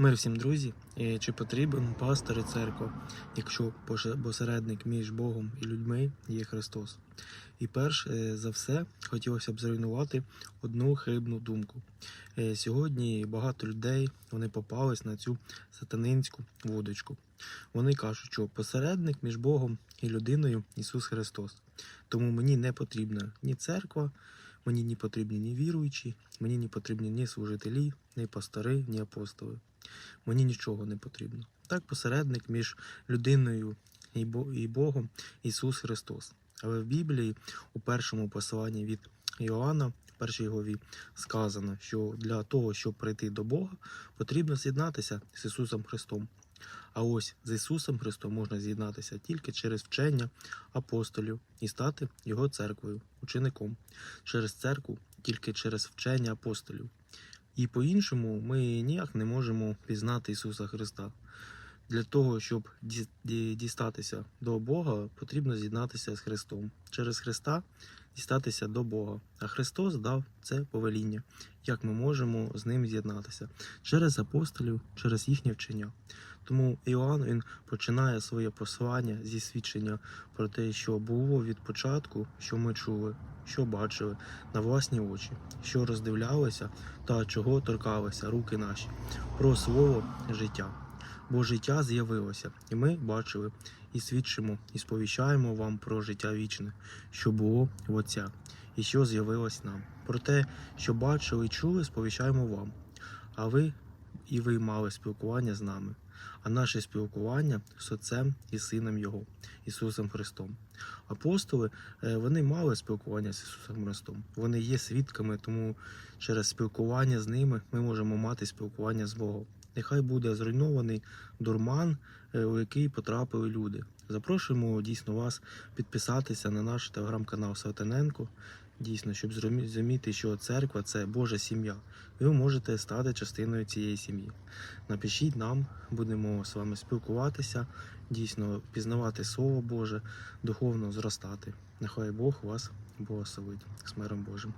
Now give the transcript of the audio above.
Мир всім друзі, чи потрібен пастор і церква, якщо посередник між Богом і людьми є Христос? І перш е, за все хотілося б зруйнувати одну хибну думку. Е, Сьогодні багато людей вони попались на цю сатанинську вудочку. Вони кажуть, що посередник між Богом і людиною Ісус Христос. Тому мені не потрібна ні церква, мені не потрібні ні віруючі, мені не потрібні ні служителі, ні пастори, ні апостоли. Мені нічого не потрібно. Так посередник між людиною і Богом Ісус Христос. Але в Біблії у першому посланні від Іоанна, першій главі, сказано, що для того, щоб прийти до Бога, потрібно з'єднатися з Ісусом Христом. А ось з Ісусом Христом можна з'єднатися тільки через вчення апостолів і стати Його церквою, учеником, через церкву тільки через вчення апостолів. І по-іншому ми ніяк не можемо пізнати Ісуса Христа. Для того, щоб ді- ді- дістатися до Бога, потрібно з'єднатися з Христом. Через Христа дістатися до Бога. А Христос дав це повеління, як ми можемо з ним з'єднатися через апостолів, через їхнє вчення. Тому Іоанн він починає своє послання зі свідчення про те, що було від початку, що ми чули, що бачили на власні очі, що роздивлялися та чого торкалися руки наші, про слово життя. Бо життя з'явилося, і ми бачили, і свідчимо, і сповіщаємо вам про життя вічне, що було в Отця, і що з'явилось нам. Про те, що бачили і чули, сповіщаємо вам. А ви і ви мали спілкування з нами, а наше спілкування з Отцем і Сином Його, Ісусом Христом. Апостоли е, вони мали спілкування з Ісусом Христом. Вони є свідками, тому через спілкування з ними ми можемо мати спілкування з Богом. Нехай буде зруйнований дурман, е, у який потрапили люди. Запрошуємо дійсно вас підписатися на наш телеграм-канал Савтаненко. Дійсно, щоб зрозуміти, що церква це Божа сім'я. Ви можете стати частиною цієї сім'ї. Напишіть нам, будемо з вами спілкуватися, дійсно пізнавати Слово Боже, духовно зростати. Нехай Бог вас благословить з миром Божим.